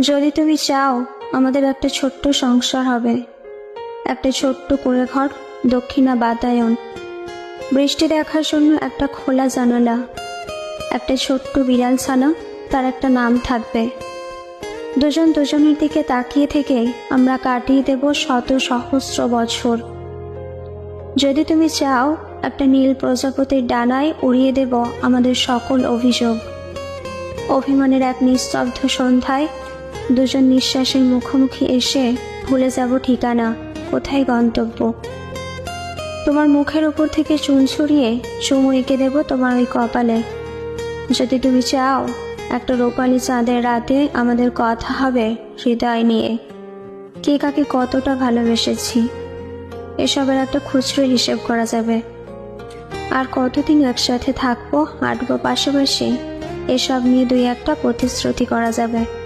যদি তুমি চাও, আমাদের একটা ছোট্ট সংসার হবে। একটা ছোট্ট কুড়ে ঘর দক্ষিণা বাতায়ন। বৃষ্টি দেখার জন্য একটা খোলা জানালা। একটা ছোট্ট বিড়াল ছানা, তার একটা নাম থাকবে। দুজন দুজনের দিকে তাকিয়ে থেকে আমরা কাটিয়ে দেব শত সহস্র বছর। যদি তুমি চাও, একটা নীল প্রজাপতির ডানায় উড়িয়ে দেব আমাদের সকল অভিযোগ। অভিমানের এক নিস্তব্ধ সন্ধ্যায় দুজন নিঃশ্বাসের মুখোমুখি এসে ভুলে যাব ঠিকানা, কোথায় গন্তব্য। তোমার মুখের উপর থেকে চুন ছড়িয়ে চুমু এঁকে দেব তোমার ওই কপালে। যদি তুমি চাও, একটা রূপালি চাঁদের রাতে আমাদের কথা হবে হৃদয় নিয়ে। কে কাকে কতটা ভালোবেসেছি, এসবের একটা খুচরো হিসেব করা যাবে। আর কতদিন একসাথে থাকব হাঁটবো পাশাপাশি, এসব নিয়ে দুই একটা প্রতিশ্রুতি করা যাবে।